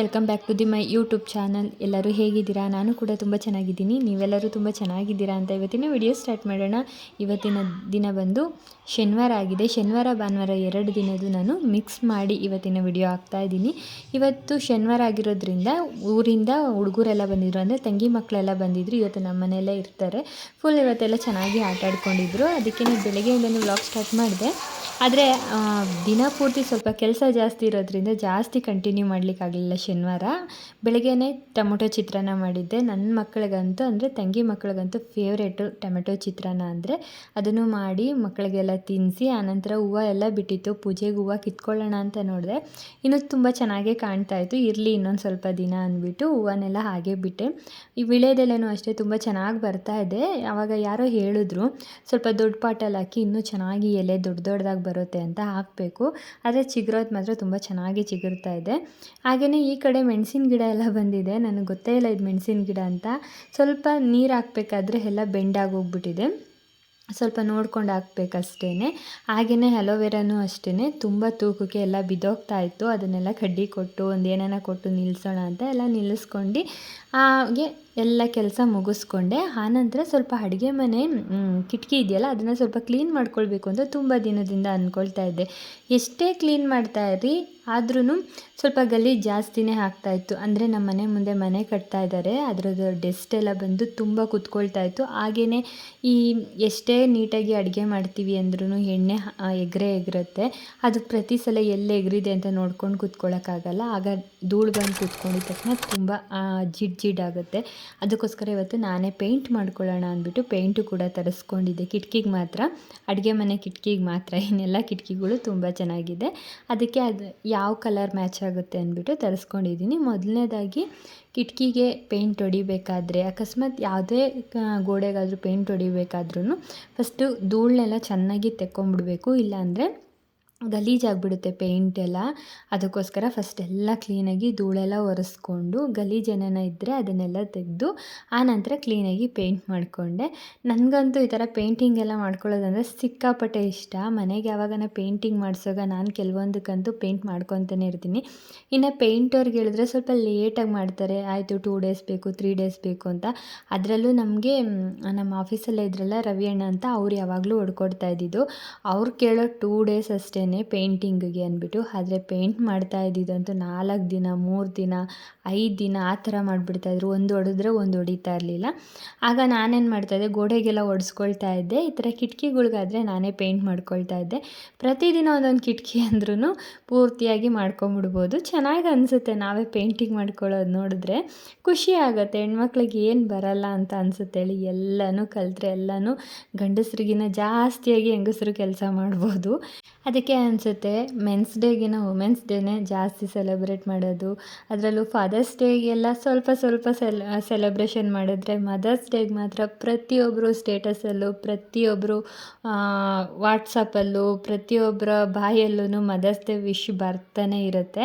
Welcome back to the my YouTube channel ಎಲ್ಲರೂ ಹೇಗಿದ್ದೀರಾ? ನಾನು ಕೂಡ ತುಂಬ ಚೆನ್ನಾಗಿದ್ದೀನಿ. ನೀವೆಲ್ಲರೂ ತುಂಬ ಚೆನ್ನಾಗಿದ್ದೀರಾ ಅಂತ ಇವತ್ತಿನ ವಿಡಿಯೋ ಸ್ಟಾರ್ಟ್ ಮಾಡೋಣ. ಇವತ್ತಿನ ದಿನ ಬಂದು ಶನಿವಾರ ಆಗಿದೆ. ಶನಿವಾರ, ಭಾನುವಾರ ಎರಡು ದಿನದ್ದು ನಾನು ಮಿಕ್ಸ್ ಮಾಡಿ ಇವತ್ತಿನ ವಿಡಿಯೋ ಹಾಕ್ತಾ ಇದ್ದೀನಿ. ಇವತ್ತು ಶನಿವಾರ ಆಗಿರೋದ್ರಿಂದ ಊರಿಂದ ಹುಡುಗರೆಲ್ಲ ಬಂದಿದ್ರು. ಅಂದರೆ ತಂಗಿ ಮಕ್ಕಳೆಲ್ಲ ಬಂದಿದ್ರು. ಇವತ್ತು ನಮ್ಮ ಮನೆಯಲ್ಲೇ ಇರ್ತಾರೆ. ಫುಲ್ ಇವತ್ತೆಲ್ಲ ಚೆನ್ನಾಗಿ ಆಟ ಆಡ್ಕೊಂಡಿದ್ರು ಅದಕ್ಕೆ ಬೆಳಗ್ಗೆಯಿಂದಲೂ ವ್ಲಾಗ್ ಸ್ಟಾರ್ಟ್ ಮಾಡಿದೆ. ಆದರೆ ದಿನ ಪೂರ್ತಿ ಸ್ವಲ್ಪ ಕೆಲಸ ಜಾಸ್ತಿ ಇರೋದ್ರಿಂದ ಜಾಸ್ತಿ ಕಂಟಿನ್ಯೂ ಮಾಡಲಿಕ್ಕಾಗಲಿಲ್ಲ ಶನಿವಾರ. ಬೆಳಗ್ಗೆನೇ ಟೊಮೊಟೊ ಚಿತ್ರಾನ್ನ ಮಾಡಿದ್ದೆ. ನನ್ನ ಮಕ್ಕಳಿಗಂತೂ ಅಂದರೆ, ತಂಗಿ ಮಕ್ಕಳಿಗಂತೂ ಫೇವ್ರೇಟು ಟೊಮೆಟೊ ಚಿತ್ರಾನ್ನ ಅಂದರೆ, ಅದನ್ನು ಮಾಡಿ ಮಕ್ಕಳಿಗೆಲ್ಲ ತಿನ್ನಿಸಿ ಆನಂತರ ಹೂವು ಎಲ್ಲ ಬಿಟ್ಟಿತ್ತು. ಪೂಜೆಗೆ ಹೂವು ಕಿತ್ಕೊಳ್ಳೋಣ ಅಂತ ನೋಡಿದೆ. ಇನ್ನೂ ತುಂಬ ಚೆನ್ನಾಗೇ ಕಾಣ್ತಾ ಇತ್ತು. ಇರಲಿ ಇನ್ನೊಂದು ಸ್ವಲ್ಪ ದಿನ ಅಂದ್ಬಿಟ್ಟು ಹೂವನ್ನೆಲ್ಲ ಹಾಗೆ ಬಿಟ್ಟೆ. ಈ ವಿಳೆದೆಲೆನೂ ಅಷ್ಟೇ ತುಂಬ ಚೆನ್ನಾಗಿ ಬರ್ತಾ ಇದೆ. ಆವಾಗ ಯಾರೋ ಹೇಳಿದ್ರು, ಸ್ವಲ್ಪ ದೊಡ್ಡ ಪಾಟಲ್ಲಿ ಹಾಕಿ ಇನ್ನೂ ಚೆನ್ನಾಗಿ ಎಲೆ ದೊಡ್ಡ ದೊಡ್ಡದಾಗಿ ಬರುತ್ತೆ ಅಂತ ಹಾಕಬೇಕು. ಆದರೆ ಚಿಗುರೋದು ಮಾತ್ರ ತುಂಬ ಚೆನ್ನಾಗಿ ಚಿಗುರ್ತಾ ಇದೆ. ಹಾಗೆಯೇ ಈ ಕಡೆ ಮೆಣಸಿನ ಗಿಡ ಎಲ್ಲ ಬಂದಿದೆ. ನನಗೆ ಗೊತ್ತೇ ಇಲ್ಲ ಇದು ಮೆಣಸಿನ ಗಿಡ ಅಂತ. ಸ್ವಲ್ಪ ನೀರು ಹಾಕಬೇಕಾದ್ರೆ ಎಲ್ಲ ಬೆಂಡಾಗೋಗ್ಬಿಟ್ಟಿದೆ ಸ್ವಲ್ಪ ನೋಡ್ಕೊಂಡು ಹಾಕ್ಬೇಕಷ್ಟೇ ಹಾಗೆಯೇ ಅಲೋವೆರಾನು ಅಷ್ಟೇ ತುಂಬ ತೂಕಕ್ಕೆ ಎಲ್ಲ ಬಿದ್ದೋಗ್ತಾ ಇತ್ತು. ಅದನ್ನೆಲ್ಲ ಕಡ್ಡಿ ಕೊಟ್ಟು ಒಂದು ಏನಾನ ಕೊಟ್ಟು ನಿಲ್ಲಿಸೋಣ ಅಂತ ಎಲ್ಲ ನಿಲ್ಲಿಸ್ಕೊಂಡು ಹಾಗೆ ಎಲ್ಲ ಕೆಲಸ ಮುಗಿಸ್ಕೊಂಡೆ. ಆನಂತರ ಸ್ವಲ್ಪ ಅಡುಗೆ ಮನೆ ಕಿಟಕಿ ಇದೆಯಲ್ಲ, ಅದನ್ನು ಸ್ವಲ್ಪ ಕ್ಲೀನ್ ಮಾಡ್ಕೊಳ್ಬೇಕು ಅಂತ ತುಂಬ ದಿನದಿಂದ ಅಂದ್ಕೊಳ್ತಾ ಇದ್ದೆ. ಎಷ್ಟೇ ಕ್ಲೀನ್ ಮಾಡ್ತಾ ಇರಿ ಆದ್ರೂ ಸ್ವಲ್ಪ ಗಲೀಜು ಜಾಸ್ತಿನೇ ಆಗ್ತಾಯಿತ್ತು ಅಂದರೆ ನಮ್ಮ ಮನೆ ಮುಂದೆ ಮನೆ ಕಟ್ತಾ ಇದ್ದಾರೆ. ಅದರದ್ದು ಡೆಸ್ಟ್ ಎಲ್ಲ ಬಂದು ತುಂಬ ಕುತ್ಕೊಳ್ತಾ ಇತ್ತು. ಹಾಗೆಯೇ ಈ ಎಷ್ಟೇ ನೀಟಾಗಿ ಅಡುಗೆ ಮಾಡ್ತೀವಿ ಅಂದ್ರೂ ಎಣ್ಣೆ ಎಗ್ರೆ ಎಗರುತ್ತೆ. ಅದು ಪ್ರತಿ ಸಲ ಎಲ್ಲಿ ಎಗ್ರಿದೆ ಅಂತ ನೋಡ್ಕೊಂಡು ಕುತ್ಕೊಳ್ಳೋಕ್ಕಾಗಲ್ಲ ಆಗ ಧೂಳು ಬಂದು ಕುತ್ಕೊಂಡಿದ ತಕ್ಷಣ ತುಂಬ ಜಿಡ್ ಜಿಡ್ ಆಗುತ್ತೆ. ಅದಕ್ಕೋಸ್ಕರ ಇವತ್ತು ನಾನೇ ಪೇಂಟ್ ಮಾಡ್ಕೊಳ್ಳೋಣ ಅಂದ್ಬಿಟ್ಟು ಪೇಂಟು ಕೂಡ ತರಿಸ್ಕೊಂಡಿದ್ದೆ. ಕಿಟಕಿಗೆ ಮಾತ್ರ. ಅಡುಗೆ ಮನೆ ಕಿಟಕಿಗೆ ಮಾತ್ರ. ಇನ್ನೆಲ್ಲ ಕಿಟಕಿಗಳು ತುಂಬ ಚೆನ್ನಾಗಿದೆ. ಅದಕ್ಕೆ ಅದು ಯಾವ ಕಲರ್ ಮ್ಯಾಚ್ ಆಗುತ್ತೆ ಅಂದ್ಬಿಟ್ಟು ತರಿಸ್ಕೊಂಡಿದ್ದೀನಿ. ಮೊದಲನೇದಾಗಿ ಕಿಟಕಿಗೆ ಪೇಂಟ್ ಹೊಡಿಬೇಕಾದ್ರೆ, ಅಕಸ್ಮಾತ್ ಯಾವುದೇ ಗೋಡೆಗಾದರೂ ಪೇಂಟ್ ಹೊಡಿಬೇಕಾದ್ರೂ ಫಸ್ಟು ಧೂಳನ್ನೆಲ್ಲ ಚೆನ್ನಾಗಿ ತೆಕ್ಕೊಂಬಿಡಬೇಕು. ಇಲ್ಲಾಂದರೆ ಗಲೀಜಾಗಿಬಿಡುತ್ತೆ ಪೇಂಟ್ ಎಲ್ಲ. ಅದಕ್ಕೋಸ್ಕರ ಫಸ್ಟ್ ಎಲ್ಲ ಕ್ಲೀನಾಗಿ ಧೂಳೆಲ್ಲ ಒರೆಸ್ಕೊಂಡು ಗಲೀಜೇನ ಇದ್ದರೆ ಅದನ್ನೆಲ್ಲ ತೆಗೆದು ಆನಂತರ ಕ್ಲೀನಾಗಿ ಪೇಂಟ್ ಮಾಡಿಕೊಂಡೆ. ನನಗಂತೂ ಈ ಥರ ಪೇಂಟಿಂಗ್ ಎಲ್ಲ ಮಾಡ್ಕೊಳ್ಳೋದಂದರೆ ಸಿಕ್ಕಾಪಟ್ಟೆ ಇಷ್ಟ. ಮನೆಗೆ ಯಾವಾಗನ ಪೇಂಟಿಂಗ್ ಮಾಡಿಸೋಗ ನಾನು ಕೆಲವೊಂದಕ್ಕಂತೂ ಪೇಂಟ್ ಮಾಡ್ಕೊತಾನೆ ಇರ್ತೀನಿ. ಇನ್ನು ಪೇಂಟವ್ರಿಗೆ ಹೇಳಿದ್ರೆ ಸ್ವಲ್ಪ ಲೇಟಾಗಿ ಮಾಡ್ತಾರೆ. ಆಯಿತು ಟೂ ಡೇಸ್ ಬೇಕು ತ್ರೀ ಡೇಸ್ ಬೇಕು ಅಂತ. ಅದರಲ್ಲೂ ನಮಗೆ ನಮ್ಮ ಆಫೀಸಲ್ಲೇ ಇದ್ರಲ್ಲ ರವಿ ಅಣ್ಣ ಅಂತ, ಅವ್ರು ಯಾವಾಗಲೂ ಹೊಡ್ಕೊಡ್ತಾ ಇದ್ದಿದ್ದು. ಅವ್ರು ಕೇಳೋ ಟೂ ಡೇಸ್ ಅಷ್ಟೇ ಪೇಂಟಿಂಗಿಗೆ ಅಂದ್ಬಿಟ್ಟು, ಆದರೆ ಪೇಂಟ್ ಮಾಡ್ತಾ ಇದ್ದಿದ್ದಂತೂ ನಾಲ್ಕು ದಿನ, ಮೂರು ದಿನ, ಐದು ದಿನ ಆ ಥರ ಮಾಡಿಬಿಡ್ತಾಯಿದ್ರು ಒಂದು ಹೊಡೆದ್ರೆ ಒಂದು ಹೊಡಿತಾ ಇರಲಿಲ್ಲ. ಆಗ ನಾನೇನು ಮಾಡ್ತಾಯಿದ್ದೆ ಗೋಡೆಗೆಲ್ಲ ಒಡಿಸ್ಕೊಳ್ತಾ ಇದ್ದೆ. ಈ ಥರ ಕಿಟಕಿಗಳಿಗಾದರೆ ನಾನೇ ಪೇಂಟ್ ಮಾಡ್ಕೊಳ್ತಾ ಇದ್ದೆ. ಪ್ರತಿದಿನ ಒಂದೊಂದು ಕಿಟಕಿ ಅಂದ್ರೂ ಪೂರ್ತಿಯಾಗಿ ಮಾಡ್ಕೊಂಬಿಡ್ಬೋದು. ಚೆನ್ನಾಗಿ ಅನಿಸುತ್ತೆ ನಾವೇ ಪೇಂಟಿಂಗ್ ಮಾಡ್ಕೊಳ್ಳೋದು ನೋಡಿದ್ರೆ. ಖುಷಿ ಆಗುತ್ತೆ, ಹೆಣ್ಮಕ್ಳಿಗೆ ಏನು ಬರಲ್ಲ ಅಂತ ಅನಿಸುತ್ತೆ ಹೇಳಿ ಎಲ್ಲನೂ ಕಲಿತ್ರೆ ಎಲ್ಲನೂ ಗಂಡಸ್ರಿಗಿನ್ನ ಜಾಸ್ತಿಯಾಗಿ ಹೆಂಗಸರು ಕೆಲಸ ಮಾಡ್ಬೋದು. ಅದಕ್ಕೆ ಅನಿಸುತ್ತೆ. ಮೆನ್ಸ್ ಡೇಗಿನ ವುಮೆನ್ಸ್ ಡೇನೇ ಜಾಸ್ತಿ ಸೆಲೆಬ್ರೇಟ್ ಮಾಡೋದು. ಅದರಲ್ಲೂ ಫಾದರ್ಸ್ ಡೇಗೆಲ್ಲ ಸ್ವಲ್ಪ ಸ್ವಲ್ಪ ಸೆಲ್ ಸೆಲೆಬ್ರೇಷನ್ ಮಾಡಿದ್ರೆ ಮದರ್ಸ್ ಡೇಗೆ ಮಾತ್ರ ಪ್ರತಿಯೊಬ್ಬರು ಸ್ಟೇಟಸಲ್ಲೂ ಪ್ರತಿಯೊಬ್ಬರು ವಾಟ್ಸಪ್ಪಲ್ಲೂ ಪ್ರತಿಯೊಬ್ಬರ ಬಾಯಲ್ಲೂ ಮದರ್ಸ್ ಡೇ ವಿಶ್ ಬರ್ತಾನೆ ಇರುತ್ತೆ.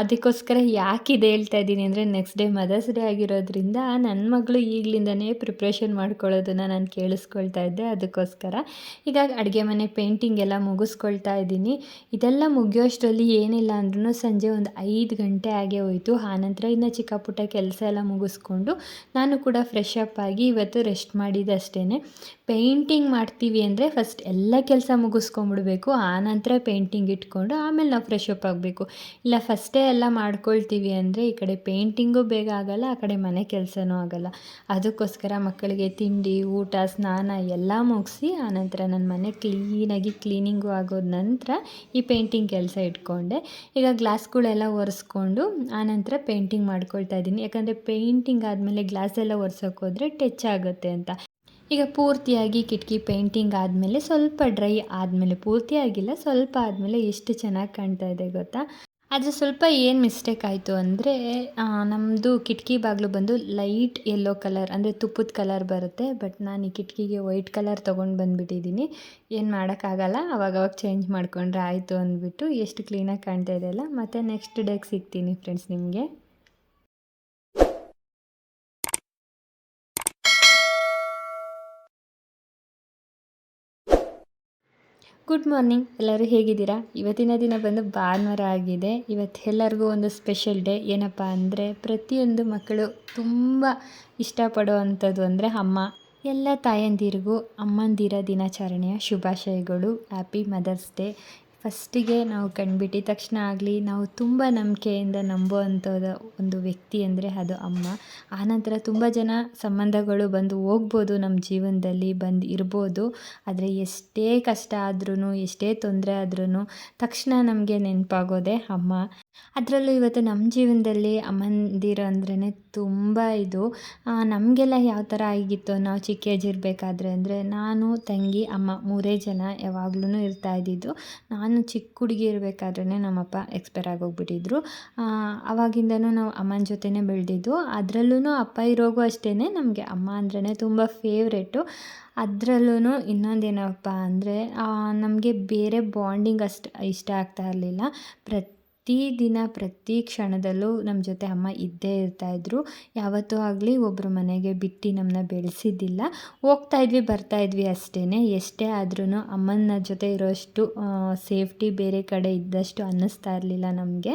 ಅದಕ್ಕೋಸ್ಕರ ಯಾಕೆ ಇದು ಹೇಳ್ತಾ ಇದ್ದೀನಿ ಅಂದರೆ ನೆಕ್ಸ್ಟ್ ಡೇ ಮದರ್ಸ್ ಡೇ ಆಗಿರೋದ್ರಿಂದ ನನ್ನ ಮಗಳು ಈಗಲಿಂದನೇ ಪ್ರಿಪ್ರೇಷನ್ ಮಾಡ್ಕೊಳ್ಳೋದನ್ನು ನಾನು ಕೇಳಿಸ್ಕೊಳ್ತಾ ಇದ್ದೆ. ಅದಕ್ಕೋಸ್ಕರ. ಈಗ ಅಡುಗೆ ಮನೆ ಪೇಂಟಿಂಗ್ ಎಲ್ಲ ಮುಗಿಸ್ಕೊಳ್ತಾ ಇದ್ದೀನಿ. ಇದೆಲ್ಲ ಮುಗಿಯೋಷ್ಟರಲ್ಲಿ ಏನಿಲ್ಲ ಅಂದ್ರೂ ಸಂಜೆ ಒಂದು ಐದು ಗಂಟೆ ಆಗೇ ಹೋಯಿತು. ಆನಂತರ ಇನ್ನು ಚಿಕ್ಕ ಪುಟ್ಟ ಕೆಲಸ ಎಲ್ಲ ಮುಗಿಸ್ಕೊಂಡು ನಾನು ಕೂಡ ಫ್ರೆಶ್ ಅಪ್ ಆಗಿ ಇವತ್ತು ರೆಸ್ಟ್ ಮಾಡಿದ್ದಷ್ಟೇ ಪೇಂಟಿಂಗ್ ಮಾಡ್ತೀವಿ ಅಂದರೆ ಫಸ್ಟ್ ಎಲ್ಲ ಕೆಲಸ ಮುಗಿಸ್ಕೊಂಬಿಡ್ಬೇಕು ಆನಂತರ ಪೇಂಟಿಂಗ್ ಇಟ್ಕೊಂಡು ಆಮೇಲೆ ನಾವು ಫ್ರೆಶ್ ಅಪ್ ಆಗಬೇಕು. ಇಲ್ಲ ಫಸ್ಟೇ ಎಲ್ಲ ಮಾಡ್ಕೊಳ್ತೀವಿ ಅಂದರೆ ಈ ಕಡೆ ಪೇಂಟಿಂಗು ಬೇಗ ಆಗೋಲ್ಲ, ಆ ಕಡೆ ಮನೆ ಕೆಲಸನೂ ಆಗೋಲ್ಲ. ಅದಕ್ಕೋಸ್ಕರ ಮಕ್ಕಳಿಗೆ ತಿಂಡಿ, ಊಟ, ಸ್ನಾನ ಎಲ್ಲ ಮುಗಿಸಿ ಆನಂತರ ನನ್ನ ಮನೆ ಕ್ಲೀನಾಗಿ ಕ್ಲೀನಿಂಗು ಆಗೋದ ನಂತರ ಈ ಪೇಂಟಿಂಗ್ ಕೆಲಸ ಇಟ್ಕೊಂಡೆ. ಈಗ ಗ್ಲಾಸ್ಗಳೆಲ್ಲ ಒರೆಸ್ಕೊಂಡು ಆನಂತರ ಪೇಂಟಿಂಗ್ ಮಾಡ್ಕೊಳ್ತಾ ಇದ್ದೀನಿ. ಯಾಕಂದರೆ ಪೇಂಟಿಂಗ್ ಆದಮೇಲೆ ಗ್ಲಾಸ್ ಎಲ್ಲ ಒರೆಸೋಕೆ ಹೋದರೆ ಟಚ್ ಆಗುತ್ತೆ ಅಂತ. ಈಗ ಪೂರ್ತಿಯಾಗಿ ಕಿಟಕಿ ಪೇಂಟಿಂಗ್ ಆದಮೇಲೆ ಸ್ವಲ್ಪ ಡ್ರೈ ಆದಮೇಲೆ ಪೂರ್ತಿ ಆಗಿಲ್ಲ ಸ್ವಲ್ಪ ಆದಮೇಲೆ ಎಷ್ಟು ಚೆನ್ನಾಗಿ ಕಾಣ್ತಾ ಇದೆ ಗೊತ್ತಾ? ಆದರೆ ಸ್ವಲ್ಪ ಏನು ಮಿಸ್ಟೇಕ್ ಆಯಿತು ಅಂದರೆ ನಮ್ಮದು ಕಿಟಕಿ ಬಾಗಿಲು ಬಂದು ಲೈಟ್ ಯೆಲ್ಲೋ ಕಲರ್ ಅಂದರೆ ತುಪ್ಪದ ಕಲರ್ ಬರುತ್ತೆ ಬಟ್ ನಾನು ಈ ಕಿಟಕಿಗೆ ವೈಟ್ ಕಲರ್ ತೊಗೊಂಡು ಬಂದುಬಿಟ್ಟಿದ್ದೀನಿ ಏನು ಮಾಡೋಕ್ಕಾಗಲ್ಲ ಅವಾಗವಾಗ ಚೇಂಜ್ ಮಾಡಿಕೊಂಡ್ರೆ ಆಯಿತು ಅಂದ್ಬಿಟ್ಟು ಎಷ್ಟು ಕ್ಲೀನಾಗಿ ಕಾಣ್ತಾ ಇದೆಯಲ್ಲ ಮತ್ತು ನೆಕ್ಸ್ಟ್ ಡೇಗೆ ಸಿಗ್ತೀನಿ ಫ್ರೆಂಡ್ಸ್ ನಿಮಗೆ. ಗುಡ್ ಮಾರ್ನಿಂಗ್ ಎಲ್ಲರೂ ಹೇಗಿದ್ದೀರಾ? ಇವತ್ತಿನ ದಿನ ಬಂದು ಭಾನುವಾರ ಆಗಿದೆ. ಇವತ್ತು ಎಲ್ಲರಿಗೂ ಒಂದು ಸ್ಪೆಷಲ್ ಡೇ ಏನಪ್ಪ ಅಂದರೆ ಪ್ರತಿಯೊಂದು ಮಕ್ಕಳು ತುಂಬ ಇಷ್ಟಪಡೋ ಅಂಥದ್ದು ಅಂದರೆ ಅಮ್ಮ. ಎಲ್ಲ ತಾಯಂದಿರಿಗೂ ಅಮ್ಮಂದಿರ ದಿನಾಚರಣೆಯ ಶುಭಾಶಯಗಳು. ಹ್ಯಾಪಿ ಮದರ್ಸ್ ಡೇ ಫಸ್ಟಿಗೆ ನಾವು ಕಣ್ಬಿಟ್ಟಿದ ತಕ್ಷಣ ಆಗಲಿ ನಾವು ತುಂಬ ನಂಬಿಕೆಯಿಂದ ನಂಬೋ ಅಂಥದ್ದು ಒಂದು ವ್ಯಕ್ತಿ ಅಂದರೆ ಅದು ಅಮ್ಮ. ಆನಂತರ ತುಂಬ ಜನ ಸಂಬಂಧಗಳು ಬಂದು ಹೋಗ್ಬೋದು ನಮ್ಮ ಜೀವನದಲ್ಲಿ, ಬಂದು ಇರ್ಬೋದು. ಆದರೆ ಎಷ್ಟೇ ಕಷ್ಟ ಆದ್ರೂ ಎಷ್ಟೇ ತೊಂದರೆ ಆದ್ರೂ ತಕ್ಷಣ ನಮಗೆ ನೆನಪಾಗೋದೇ ಅಮ್ಮ. ಅದರಲ್ಲೂ ಇವತ್ತು ನಮ್ಮ ಜೀವನದಲ್ಲಿ ಅಮ್ಮಂದಿರು ಅಂದ್ರೇ ತುಂಬ ಇದು. ನಮಗೆಲ್ಲ ಯಾವ ಥರ ಆಗಿತ್ತು ನಾವು ಚಿಕ್ಕ ಏಜ್ ಇರಬೇಕಾದ್ರೆ ಅಂದರೆ ನಾನು, ತಂಗಿ, ಅಮ್ಮ ಮೂರೇ ಜನ ಯಾವಾಗ್ಲೂ ಇರ್ತಾ ಇದ್ದಿದ್ದು. ನಾನು ಚಿಕ್ಕ ಹುಡುಗಿ ಇರಬೇಕಾದ್ರೇ ನಮ್ಮಪ್ಪ ಎಕ್ಸ್ಪೈರ್ ಆಗೋಗ್ಬಿಟ್ಟಿದ್ರು. ಆವಾಗಿಂದನೂ ನಾವು ಅಮ್ಮನ ಜೊತೆನೇ ಬೆಳೆದಿದ್ದು. ಅದರಲ್ಲೂ ಅಪ್ಪ ಇರೋಗೂ ಅಷ್ಟೇ ನಮಗೆ ಅಮ್ಮ ಅಂದ್ರೇ ತುಂಬ ಫೇವ್ರೇಟು ಅದರಲ್ಲೂ ಇನ್ನೊಂದೇನಪ್ಪ ಅಂದರೆ ನಮಗೆ ಬೇರೆ ಬಾಂಡಿಂಗ್ ಅಷ್ಟು ಇಷ್ಟ ಆಗ್ತಾ ಇರಲಿಲ್ಲ. ಪ್ರತಿ ದಿನ ಪ್ರತಿ ಕ್ಷಣದಲ್ಲೂ ನಮ್ಮ ಜೊತೆ ಅಮ್ಮ ಇದ್ದೇ ಇರ್ತಾಯಿದ್ರು ಯಾವತ್ತೂ ಆಗಲಿ ಒಬ್ಬರು ಮನೆಗೆ ಬಿಟ್ಟು ನಮ್ಮನ್ನ ಬೆಳೆಸಿದ್ದಿಲ್ಲ. ಹೋಗ್ತಾ ಇದ್ವಿ, ಬರ್ತಾ ಇದ್ವಿ ಅಷ್ಟೇ ಎಷ್ಟೇ ಆದ್ರೂ ಅಮ್ಮನ ಜೊತೆ ಇರೋಷ್ಟು ಸೇಫ್ಟಿ ಬೇರೆ ಕಡೆ ಇದ್ದಷ್ಟು ಅನ್ನಿಸ್ತಾ ಇರಲಿಲ್ಲ ನಮಗೆ.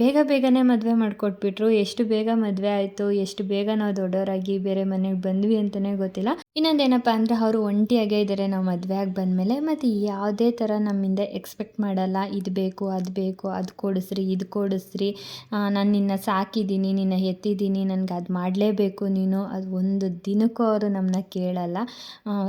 ಬೇಗ ಬೇಗನೆ ಮದುವೆ ಮಾಡಿಕೊಟ್ಬಿಟ್ರು. ಎಷ್ಟು ಬೇಗ ಮದುವೆ ಆಯಿತು, ಎಷ್ಟು ಬೇಗ ನಾವು ದೊಡ್ಡವರಾಗಿ ಬೇರೆ ಮನೆಗೆ ಬಂದ್ವಿ ಅಂತಲೇ ಗೊತ್ತಿಲ್ಲ. ಇನ್ನೊಂದೇನಪ್ಪ ಅಂದರೆ ಅವರು ಒಂಟಿಯಾಗೇ ಇದ್ದಾರೆ ನಾವು ಮದುವೆ ಆಗಿ ಬಂದಮೇಲೆ. ಮತ್ತು ಯಾವುದೇ ಥರ ನಮ್ಮಿಂದ ಎಕ್ಸ್ಪೆಕ್ಟ್ ಮಾಡಲ್ಲ. ಇದು ಬೇಕು, ಅದು ಬೇಕು ಕೊಡಿಸ್ರಿ, ಇದು ಕೊಡಿಸ್ರಿ. ನಾನು ನಿನ್ನ ಸಾಕಿದ್ದೀನಿ, ನಿನ್ನ ಎತ್ತಿದ್ದೀನಿ, ನನಗೆ ಅದು ಮಾಡಲೇಬೇಕು ನೀನು. ಅದು ಒಂದು ದಿನಕ್ಕೂ ಅವರು ನಮ್ಮನ್ನ ಕೇಳಲ್ಲ.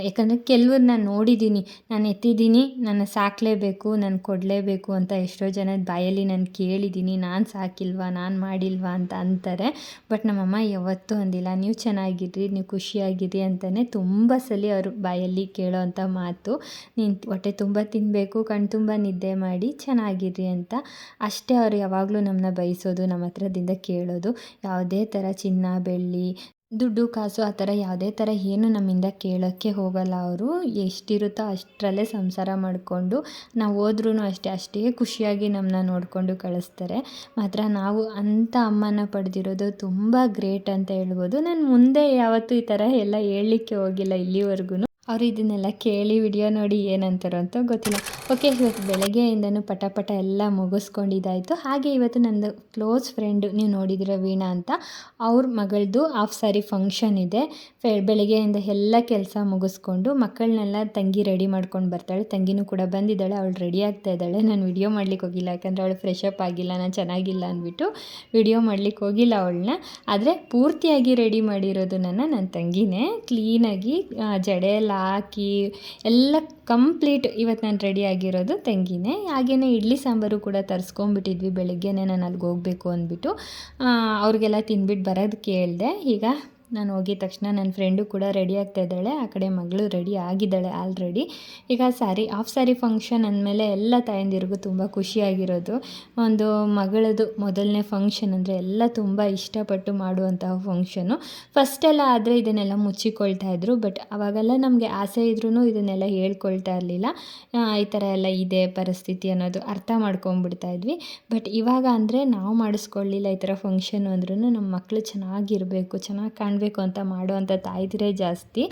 ಯಾಕಂದರೆ ಕೆಲವ್ರನ್ನ ನೋಡಿದ್ದೀನಿ. ನಾನು ಎತ್ತಿದ್ದೀನಿ ನನ್ನ ಸಾಕಲೇಬೇಕು, ನಾನು ಕೊಡಲೇಬೇಕು ಅಂತ ಎಷ್ಟೋ ಜನದ ಬಾಯಲ್ಲಿ ನಾನು ಕೇಳಿದ್ದೀನಿ. ನಾನು ಸಾಕಿಲ್ವಾ, ನಾನು ಮಾಡಿಲ್ವಾ ಅಂತ ಅಂತಾರೆ. ಬಟ್ ನಮ್ಮಮ್ಮ ಯಾವತ್ತೂ ಅಂದಿಲ್ಲ, ನೀವು ಚೆನ್ನಾಗಿರ್ರಿ, ನೀವು ಖುಷಿಯಾಗಿರಿ ಅಂತಲೇ ತುಂಬ ಸಲ ಅವರು ಬಾಯಲ್ಲಿ ಕೇಳೋ ಅಂಥ ಮಾತು. ನೀನು ಹೊಟ್ಟೆ ತುಂಬ ತಿನ್ನಬೇಕು ಕಣ್ತುಂಬ ತುಂಬ ನಿದ್ದೆ ಮಾಡಿ ಚೆನ್ನಾಗಿರಿ ಅಂತ ಅಷ್ಟೇ ಅವ್ರು ಯಾವಾಗಲೂ ನಮ್ಮನ್ನ ಬಯಸೋದು, ನಮ್ಮ ಹತ್ರದಿಂದ ಕೇಳೋದು. ಯಾವುದೇ ಥರ ಚಿನ್ನ, ಬೆಳ್ಳಿ, ದುಡ್ಡು, ಕಾಸು, ಆ ಥರ ಯಾವುದೇ ಥರ ಏನು ನಮ್ಮಿಂದ ಕೇಳೋಕ್ಕೆ ಹೋಗಲ್ಲ ಅವರು. ಎಷ್ಟಿರುತ್ತೋ ಅಷ್ಟರಲ್ಲೇ ಸಂಸಾರ ಮಾಡಿಕೊಂಡು ನಾವು ಹೋದ್ರೂ ಅಷ್ಟೇ ಅಷ್ಟೇ ಖುಷಿಯಾಗಿ ನಮ್ಮನ್ನ ನೋಡಿಕೊಂಡು ಕಳಿಸ್ತಾರೆ. ಮಾತ್ರ ನಾವು ಅಂಥ ಅಮ್ಮನ ಪಡೆದಿರೋದು ತುಂಬ ಗ್ರೇಟ್ ಅಂತ ಹೇಳ್ಬೋದು. ನಾನು ಮುಂದೆ ಯಾವತ್ತೂ ಈ ಥರ ಎಲ್ಲ ಹೇಳಲಿಕ್ಕೆ ಹೋಗಿಲ್ಲ ಇಲ್ಲಿವರೆಗೂ ಅವ್ರು ಇದನ್ನೆಲ್ಲ ಕೇಳಿ ವಿಡಿಯೋ ನೋಡಿ ಏನಂತಾರೋ ಅಂತ ಗೊತ್ತಿಲ್ಲ. ಓಕೆ ಇವತ್ತು ಬೆಳಗ್ಗೆಯಿಂದನೂ ಪಟ ಎಲ್ಲ ಮುಗಿಸ್ಕೊಂಡಿದ್ದಾಯಿತು. ಹಾಗೆ ಇವತ್ತು ನಂದು ಕ್ಲೋಸ್ ಫ್ರೆಂಡು ನೀವು ನೋಡಿದಿರ ವೀಣಾ ಅಂತ, ಅವ್ರ ಮಗಳದು ಹಾಫ್ ಸಾರಿ ಫಂಕ್ಷನ್ ಇದೆ. ಫೆ, ಬೆಳಗ್ಗೆಯಿಂದ ಎಲ್ಲ ಕೆಲಸ ಮುಗಿಸ್ಕೊಂಡು ಮಕ್ಕಳನ್ನೆಲ್ಲ ತಂಗಿ ರೆಡಿ ಮಾಡ್ಕೊಂಡು ಬರ್ತಾಳೆ. ತಂಗಿನೂ ಕೂಡ ಬಂದಿದ್ದಾಳೆ. ಅವಳು ರೆಡಿ ಆಗ್ತಾ ಇದ್ದಾಳೆ. ನಾನು ವಿಡಿಯೋ ಮಾಡ್ಲಿಕ್ಕೆ ಹೋಗಿಲ್ಲ. ಯಾಕಂದರೆ ಅವಳು ಫ್ರೆಶ್ ಅಪ್ ಆಗಿಲ್ಲ. ನಾನು ಚೆನ್ನಾಗಿಲ್ಲ ಅಂದ್ಬಿಟ್ಟು ವಿಡಿಯೋ ಮಾಡ್ಲಿಕ್ಕೆ ಹೋಗಿಲ್ಲ ಅವಳನ್ನ. ಆದರೆ ಪೂರ್ತಿಯಾಗಿ ರೆಡಿ ಮಾಡಿರೋದು ನನ್ನ ನನ್ನ ತಂಗಿನೇ. ಕ್ಲೀನಾಗಿ ಜಡೆ ಎಲ್ಲ ಹಾಕಿ ಎಲ್ಲ ಕಂಪ್ಲೀಟ್ ಇವತ್ತು ನಾನು ರೆಡಿ ಆಗಿರೋದು ತೆಂಗಿನೇ. ಹಾಗೆಯೇ ಇಡ್ಲಿ ಸಾಂಬಾರು ಕೂಡ ತರಿಸ್ಕೊಂಬಿಟ್ಟಿದ್ವಿ ಬೆಳಗ್ಗೆನೇ ನಾನು ಅಲ್ಲಿಗೆ ಹೋಗಬೇಕು ಅಂದ್ಬಿಟ್ಟು. ಅವ್ರಿಗೆಲ್ಲ ತಿಂದ್ಬಿಟ್ಟು ಬರೋದು ಕೇಳಿದೆ. ಈಗ ನಾನು ಹೋಗಿದ ತಕ್ಷಣ ನನ್ನ ಫ್ರೆಂಡು ಕೂಡ ರೆಡಿ ಆಗ್ತಾ ಇದ್ದಾಳೆ. ಆ ಕಡೆ ಮಗಳು ರೆಡಿ ಆಗಿದ್ದಾಳೆ ಆಲ್ರೆಡಿ ಈಗ ಸ್ಯಾರಿ ಆಫ್ ಸ್ಯಾರಿ ಫಂಕ್ಷನ್ ಅಂದಮೇಲೆ ಎಲ್ಲ ತಾಯಂದಿರಿಗೂ ತುಂಬ ಖುಷಿಯಾಗಿರೋದು. ಒಂದು ಮಗಳದು ಮೊದಲನೇ ಫಂಕ್ಷನ್ ಅಂದರೆ ಎಲ್ಲ ತುಂಬ ಇಷ್ಟಪಟ್ಟು ಮಾಡುವಂತಹ ಫಂಕ್ಷನು ಫಸ್ಟೆಲ್ಲ ಆದರೆ ಇದನ್ನೆಲ್ಲ ಮುಚ್ಚಿಕೊಳ್ತಾ ಇದ್ರು ಬಟ್ ಅವಾಗೆಲ್ಲ ನಮಗೆ ಆಸೆ ಇದ್ರೂ ಇದನ್ನೆಲ್ಲ ಹೇಳ್ಕೊಳ್ತಾ ಇರಲಿಲ್ಲ. ಈ ಥರ ಎಲ್ಲ ಇದೆ ಪರಿಸ್ಥಿತಿ ಅನ್ನೋದು ಅರ್ಥ ಮಾಡ್ಕೊಂಬಿಡ್ತಾ ಇದ್ವಿ. ಬಟ್ ಇವಾಗ ಅಂದರೆ ನಾವು ಮಾಡಿಸ್ಕೊಳ್ಳಿಲ್ಲ ಈ ಥರ ಫಂಕ್ಷನ್ ಅಂದ್ರೂ ನಮ್ಮ ಮಕ್ಕಳು ಚೆನ್ನಾಗಿರಬೇಕು, ಚೆನ್ನಾಗಿ ಕಾಣ ಮಾಡಬೇಕು ಅಂತ ಮಾಡುವಂಥ ತಾಯ್ದಿರೇ ಜಾಸ್ತಿ.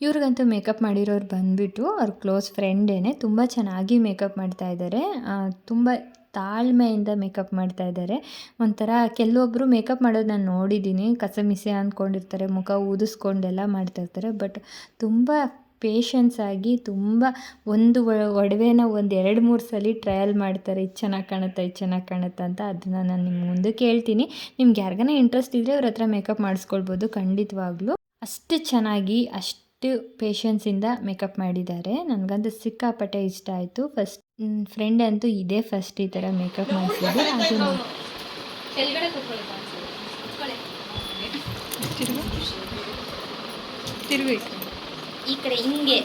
ಇವ್ರಿಗಂತೂ ಮೇಕಪ್ ಮಾಡಿರೋರು ಬಂದುಬಿಟ್ಟು ಅವ್ರ ಕ್ಲೋಸ್ ಫ್ರೆಂಡೇನೆ ತುಂಬ ಚೆನ್ನಾಗಿ ಮೇಕಪ್ ಮಾಡ್ತಾ ಇದ್ದಾರೆ. ತುಂಬ ತಾಳ್ಮೆಯಿಂದ ಮೇಕಪ್ ಮಾಡ್ತಾ ಇದ್ದಾರೆ. ಒಂಥರ ಕೆಲವೊಬ್ಬರು ಮೇಕಪ್ ಮಾಡೋದು ನಾನು ನೋಡಿದ್ದೀನಿ ಕಸಮಿಸೆ ಅಂದ್ಕೊಂಡಿರ್ತಾರೆ ಮುಖ ಊದಿಸ್ಕೊಂಡೆಲ್ಲ ಮಾಡ್ತಾಯಿರ್ತಾರೆ ಬಟ್ ತುಂಬ ಪೇಷನ್ಸ್ ಆಗಿ ತುಂಬ ಒಂದು ಒಡವೆನ ಒಂದು ಎರಡು ಮೂರು ಸಲ ಟ್ರಯಲ್ ಮಾಡ್ತಾರೆ ಇದು ಚೆನ್ನಾಗಿ ಕಾಣುತ್ತೆ ಇದು ಚೆನ್ನಾಗಿ ಕಾಣುತ್ತೆ ಅಂತ ಅದನ್ನು ನಾನು ನಿಮ್ಮ ಮುಂದೆ ಹೇಳ್ತೀನಿ ನಿಮ್ಗೆ ಯಾರಿಗಾನ ಇಂಟ್ರೆಸ್ಟ್ ಇದ್ದರೆ ಅವ್ರ ಹತ್ರ ಮೇಕಪ್ ಮಾಡಿಸ್ಕೊಳ್ಬೋದು ಖಂಡಿತವಾಗ್ಲೂ. ಅಷ್ಟು ಚೆನ್ನಾಗಿ ಅಷ್ಟು ಪೇಷನ್ಸಿಂದ ಮೇಕಪ್ ಮಾಡಿದ್ದಾರೆ. ನನಗಂತೂ ಸಿಕ್ಕಾಪಟ್ಟೆ ಇಷ್ಟ ಆಯಿತು. ಫಸ್ಟ್ ಫ್ರೆಂಡ್ ಅಂತೂ ಇದೇ ಫಸ್ಟ್ ಈ ಥರ ಮೇಕಪ್ ಮಾಡಿಸಿದ್ದು ಅದು ತಿರುಗಿ. ಈ ಕಡೆ ಹಿಂಗೆ.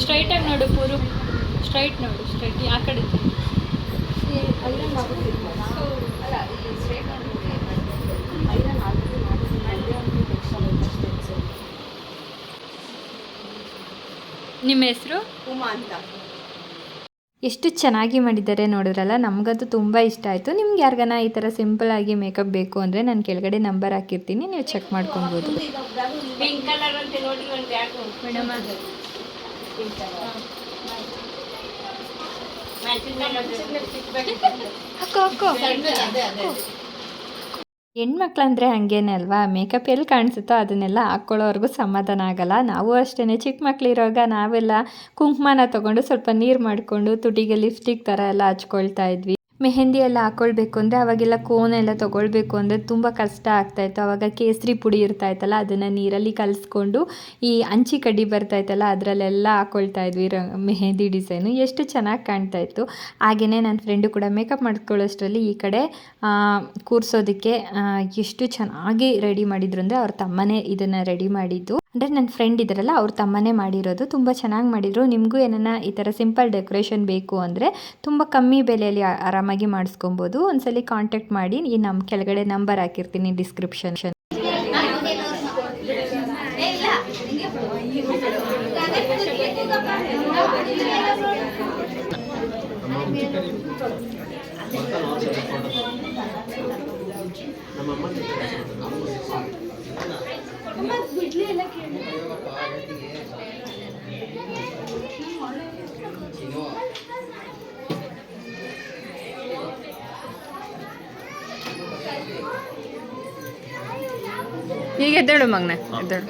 ಸ್ಟ್ರೈಟಾಗಿ ನೋಡು ಪೂರು ಸ್ಟ್ರೈಟ್ ನೋಡು ಸ್ಟ್ರೈಟ್ ಆ ಕಡೆ ನಿಮ್ಮ ಹೆಸರು? ಉಮಾ ಅಂತ. ಎಷ್ಟು ಚೆನ್ನಾಗಿ ಮಾಡಿದ್ದಾರೆ ನೋಡಿದ್ರಲ್ಲ ನಮಗಂತೂ ತುಂಬ ಇಷ್ಟ ಆಯಿತು. ನಿಮ್ಗೆ ಯಾರಿಗಾನ ಈ ಥರ ಆಗಿ ಮೇಕಪ್ ಬೇಕು ಅಂದರೆ ನಾನು ಕೆಳಗಡೆ ನಂಬರ್ ಹಾಕಿರ್ತೀನಿ ನೀವು ಚೆಕ್ ಮಾಡ್ಕೊಬೋದು. ಹಾಕೋ ಹಾಕೋ. ಹೆಣ್ಮಕ್ಳಂದ್ರೆ ಹಂಗೇನೆ ಅಲ್ವಾ? ಮೇಕಪ್ ಎಲ್ಲಿ ಕಾಣಿಸುತ್ತೋ ಅದನ್ನೆಲ್ಲ ಹಾಕ್ಕೊಳ್ಳೋವರೆಗೂ ಸಮಾಧಾನ ಆಗಲ್ಲ. ನಾವು ಅಷ್ಟೇ ಚಿಕ್ಕ ಮಕ್ಕಳಿರೋಗ ನಾವೆಲ್ಲ ಕುಂಕುಮನ ತೊಗೊಂಡು ಸ್ವಲ್ಪ ನೀರು ಮಾಡಿಕೊಂಡು ತುಟಿಗೆ ಲಿಪ್ಸ್ಟಿಕ್ ಥರ ಎಲ್ಲ ಹಚ್ಕೊಳ್ತಾ ಇದ್ವಿ. ಮೆಹಂದಿ ಎಲ್ಲ ಹಾಕ್ಕೊಳ್ಬೇಕು ಅಂದರೆ ಅವಾಗೆಲ್ಲ ಕೋನ್ ಎಲ್ಲ ತೊಗೊಳ್ಬೇಕು ಅಂದರೆ ತುಂಬ ಕಷ್ಟ ಆಗ್ತಾಯಿತ್ತು ಆವಾಗ ಕೇಸರಿ ಪುಡಿ ಇರ್ತಾಯಿತ್ತಲ್ಲ ಅದನ್ನು ನೀರಲ್ಲಿ ಕಲಿಸ್ಕೊಂಡು ಈ ಅಂಚಿ ಕಡ್ಡಿ ಬರ್ತಾಯಿತ್ತಲ್ಲ ಅದರಲ್ಲೆಲ್ಲ ಹಾಕ್ಕೊಳ್ತಾ ಇದ್ವಿ ರ, ಮೆಹೆಂದಿ ಡಿಸೈನು. ಎಷ್ಟು ಚೆನ್ನಾಗಿ ಕಾಣ್ತಾ ಇತ್ತು. ಹಾಗೆಯೇ ನನ್ನ ಫ್ರೆಂಡು ಕೂಡ ಮೇಕಪ್ ಮಾಡ್ಕೊಳ್ಳೋಷ್ಟರಲ್ಲಿ ಈ ಕಡೆ ಕೂರಿಸೋದಕ್ಕೆ ಎಷ್ಟು ಚೆನ್ನಾಗಿ ರೆಡಿ ಮಾಡಿದ್ರು ಅಂದರೆ ಅವ್ರ ತಮ್ಮನೇ ಇದನ್ನು ರೆಡಿ ಮಾಡಿದ್ದು. ಅಂದರೆ ನನ್ನ ಫ್ರೆಂಡ್ ಇದ್ದಾರಲ್ಲ, ಅವ್ರು ತಮ್ಮನೇ ಮಾಡಿರೋದು, ತುಂಬ ಚೆನ್ನಾಗಿ ಮಾಡಿದರು. ನಿಮಗೂ ಏನನ್ನ ಈ ಥರ ಸಿಂಪಲ್ ಡೆಕೋರೇಷನ್ ಬೇಕು ಅಂದರೆ ತುಂಬ ಕಮ್ಮಿ ಬೆಲೆಯಲ್ಲಿ ಆರಾಮಾಗಿ ಮಾಡಿಸ್ಕೊಬೋದು. ಒಂದ್ಸಲಿ ಕಾಂಟ್ಯಾಕ್ಟ್ ಮಾಡಿ, ಈ ನಮ್ಮ ಕೆಳಗಡೆ ನಂಬರ್ ಹಾಕಿರ್ತೀನಿ ಡಿಸ್ಕ್ರಿಪ್ಷನ್ ಈಗ ಎದ್ದೇಳು ಮಗ್ನ ಎದ್ದೇಳು.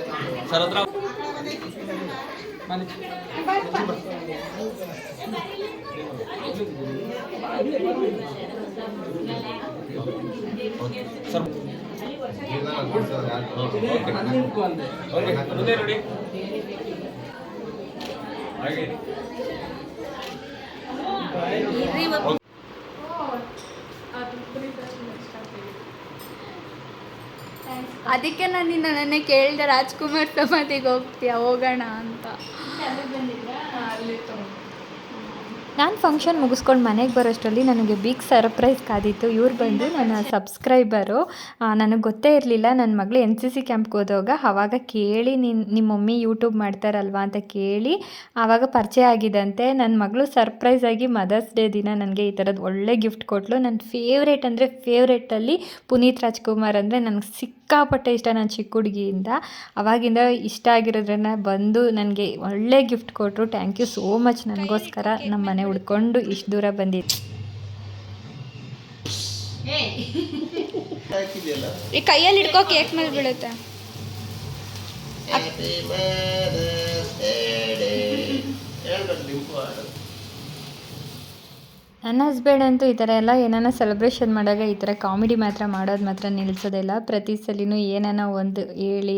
ಅದಕ್ಕೆ ನಾನು ನಿನ್ನ ನೆನ್ನೆ ಕೇಳಿದೆ ರಾಜ್ಕುಮಾರ್ ಸಮಾಧಿಗೆ ಹೋಗ್ತೀಯ? ಹೋಗೋಣ ಅಂತ. ನಾನು ಫಂಕ್ಷನ್ ಮುಗಿಸ್ಕೊಂಡು ಮನೆಗೆ ಬರೋಷ್ಟರಲ್ಲಿ ನನಗೆ ಬಿಗ್ ಸರ್ಪ್ರೈಸ್ ಕಾದಿತ್ತು. ಇವ್ರು ಬಂದು ನನ್ನ ಸಬ್ಸ್ಕ್ರೈಬರು ನನಗೆ ಗೊತ್ತೇ ಇರಲಿಲ್ಲ. ನನ್ನ ಮಗಳು ಎನ್ ಸಿ ಸಿ ಕ್ಯಾಂಪ್ಗೆ ಹೋದಾಗ ಆವಾಗ ಕೇಳಿ ನಿನ್ನ ನಿಮ್ಮ ಮಮ್ಮಿ ಯೂಟ್ಯೂಬ್ ಮಾಡ್ತಾರಲ್ವಾ ಅಂತ ಕೇಳಿ ಆವಾಗ ಪರಿಚಯ ಆಗಿದಂತೆ ನನ್ನ ಮಗಳು ಸರ್ಪ್ರೈಸ್ ಆಗಿ ಮದರ್ಸ್ ಡೇ ದಿನ ನನಗೆ ಈ ಥರದ್ದು ಒಳ್ಳೆ ಗಿಫ್ಟ್ ಕೊಟ್ಟಳು ನನ್ನ ಫೇವ್ರೇಟ್ ಅಂದರೆ ಫೇವ್ರೇಟಲ್ಲಿ ಪುನೀತ್ ರಾಜ್ಕುಮಾರ್ ಅಂದರೆ ನನಗೆ ಸಿಕ್ಕಾಪಟ್ಟೆ ಇಷ್ಟ ನಾನು ಚಿಕ್ಕ ಹುಡುಗಿಯಿಂದ. ಅವಾಗಿಂದ ಇಷ್ಟ ಆಗಿರೋದ್ರನ್ನ ಬಂದು ನನಗೆ ಒಳ್ಳೆ ಗಿಫ್ಟ್ ಕೊಟ್ಟರು ಥ್ಯಾಂಕ್ ಯು ಸೋ ಮಚ್ ನನಗೋಸ್ಕರ ನಮ್ಮ ಮನೆ ಹುಡ್ಕೊಂಡು ಇಷ್ಟು ದೂರ ಬಂದಿದ್ದೆ ಈ ಕೈಯಲ್ಲಿ ಹಿಡ್ಕೋ ಕೇಕ್ ಮೇಲೆ ಬೀಳುತ್ತೆ. ನನ್ನ ಹಸ್ಬೆಂಡ್ ಅಂತೂ ಈ ಥರ ಎಲ್ಲ ಏನಾನ ಸೆಲೆಬ್ರೇಷನ್ ಮಾಡಾಗ ಈ ಥರ ಕಾಮಿಡಿ ಮಾತ್ರ ಮಾಡೋದು ಮಾತ್ರ ನಿಲ್ಲಿಸೋದಿಲ್ಲ ಪ್ರತಿ ಸಲಿನೂ ಏನಾನ ಒಂದು ಹೇಳಿ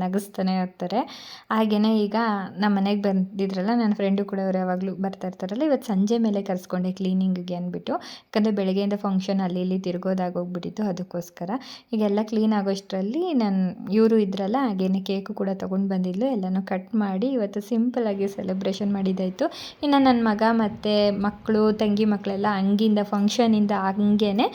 ನಗಿಸ್ತಾನೆ ಹೋಗ್ತಾರೆ. ಹಾಗೆಯೇ ಈಗ ನಮ್ಮ ಮನೆಗೆ ಬಂದಿದ್ರಲ್ಲ ನನ್ನ ಫ್ರೆಂಡು ಕೂಡ ಅವ್ರು ಯಾವಾಗಲೂ ಬರ್ತಾ ಇರ್ತಾರಲ್ಲ ಇವತ್ತು ಸಂಜೆ ಮೇಲೆ ಕರೆಸ್ಕೊಂಡೆ ಕ್ಲೀನಿಂಗಿಗೆ ಅಂದ್ಬಿಟ್ಟು. ಯಾಕಂದರೆ ಬೆಳಗ್ಗೆಯಿಂದ ಫಂಕ್ಷನ್ ಅಲ್ಲಿ ಇಲ್ಲಿ ತಿರ್ಗೋದಾಗೋಗ್ಬಿಟ್ಟಿತ್ತು ಅದಕ್ಕೋಸ್ಕರ. ಈಗೆಲ್ಲ ಕ್ಲೀನ್ ಆಗೋಷ್ಟರಲ್ಲಿ ನಾನು, ಇವರು ಇದ್ರಲ್ಲ, ಹಾಗೇನೆ ಕೇಕು ಕೂಡ ತೊಗೊಂಡು ಬಂದಿದ್ಲು. ಎಲ್ಲನೂ ಕಟ್ ಮಾಡಿ, ಇವತ್ತು ಸಿಂಪಲಾಗಿ ಸೆಲೆಬ್ರೇಷನ್ ಮಾಡಿದ್ದಾಯಿತು. ಇನ್ನು ನನ್ನ ಮಗ ಮತ್ತು ಮಕ್ಕಳು ತಂಗಿ ಮಕ್ಕಳೆಲ್ಲ ಹಂಗಿಂದ ಫಂಕ್ಷನಿಂದ ಹಂಗೇನೆ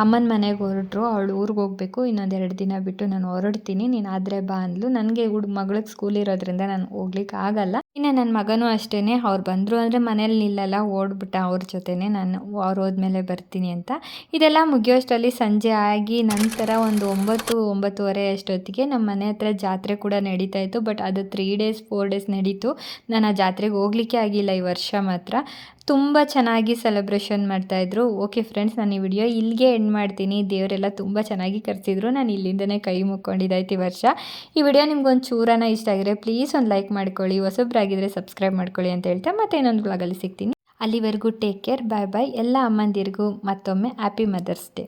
ಅಮ್ಮನ ಮನೆಗೆ ಹೊರಟ್ರು. ಅವಳು ಊರಿಗೆ ಹೋಗಬೇಕು. ಇನ್ನೊಂದು ಎರಡು ದಿನ ಬಿಟ್ಟು ನಾನು ಹೊರಡ್ತೀನಿ. ನೀನು ಆದರೆ ಬಾ ಅಂದ್ಲು. ನನಗೆ ಹುಡ್, ಮಗಳಿಗೆ ಸ್ಕೂಲ್ ಇರೋದ್ರಿಂದ ನಾನು ಹೋಗ್ಲಿಕ್ಕೆ ಆಗಲ್ಲ. ಇನ್ನು ನನ್ನ ಮಗನೂ ಅಷ್ಟೇ ಅವ್ರು ಬಂದರು ಅಂದರೆ ಮನೇಲಿ ನಿಲ್ಲಲ್ಲ, ಓಡ್ಬಿಟ್ಟ ಅವ್ರ ಜೊತೆನೇ ನಾನು ಅವ್ರು ಹೋದ್ಮೇಲೆ ಬರ್ತೀನಿ ಅಂತ. ಇದೆಲ್ಲ ಮುಗಿಯೋಷ್ಟರಲ್ಲಿ ಸಂಜೆ ಆಗಿ ನಂತರ ಒಂದು ಒಂಬತ್ತು, ಒಂಬತ್ತುವರೆ ಅಷ್ಟೊತ್ತಿಗೆ ನಮ್ಮ ಮನೆ ಹತ್ರ ಜಾತ್ರೆ ಕೂಡ ನಡೀತಾ ಇತ್ತು. ಬಟ್ ಅದು ತ್ರೀ ಡೇಸ್ ಫೋರ್ ಡೇಸ್ ನಡೀತು. ನಾನು ಆ ಜಾತ್ರೆಗೆ ಹೋಗ್ಲಿಕ್ಕೆ ಆಗಿಲ್ಲ ಈ ವರ್ಷ ಮಾತ್ರ. ತುಂಬ ಚೆನ್ನಾಗಿ ಸೆಲೆಬ್ರೇಷನ್ ಮಾಡ್ತಾಯಿದ್ರು ಓಕೆ ಫ್ರೆಂಡ್ಸ್ ನಾನು ಈ ವಿಡಿಯೋ ಇಲ್ಲಿಗೆ ಎಂಡ್ ಮಾಡ್ತೀನಿ. ದೇವರೆಲ್ಲ ತುಂಬ ಚೆನ್ನಾಗಿ ಕರೆಸಿದ್ರು. ನಾನು ಇಲ್ಲಿಂದನೇ ಕೈ ಮುಕ್ಕೊಂಡಿದ್ದಾಯ್ತು ಈ ವರ್ಷ. ಈ ವಿಡಿಯೋ ನಿಮ್ಗೊಂದು ಚೂರನ ಇಷ್ಟ ಆಗಿದ್ರೆ ಪ್ಲೀಸ್ ಒಂದು ಲೈಕ್ ಮಾಡ್ಕೊಳ್ಳಿ. ಹೊಸಬ್ರಾಗಿದ್ದರೆ ಸಬ್ಸ್ಕ್ರೈಬ್ ಮಾಡ್ಕೊಳ್ಳಿ ಅಂತ ಹೇಳ್ತಾ ಮತ್ತೆ ಇನ್ನೊಂದು ಬ್ಲಾಗಲ್ಲಿ ಸಿಗ್ತೀನಿ. ಅಲ್ಲಿವರೆಗೂ ಟೇಕ್ ಕೇರ್ ಬಾಯ್ ಬಾಯ್ ಎಲ್ಲ ಅಮ್ಮಂದಿರಿಗೂ ಮತ್ತೊಮ್ಮೆ ಹ್ಯಾಪಿ ಮದರ್ಸ್ ಡೇ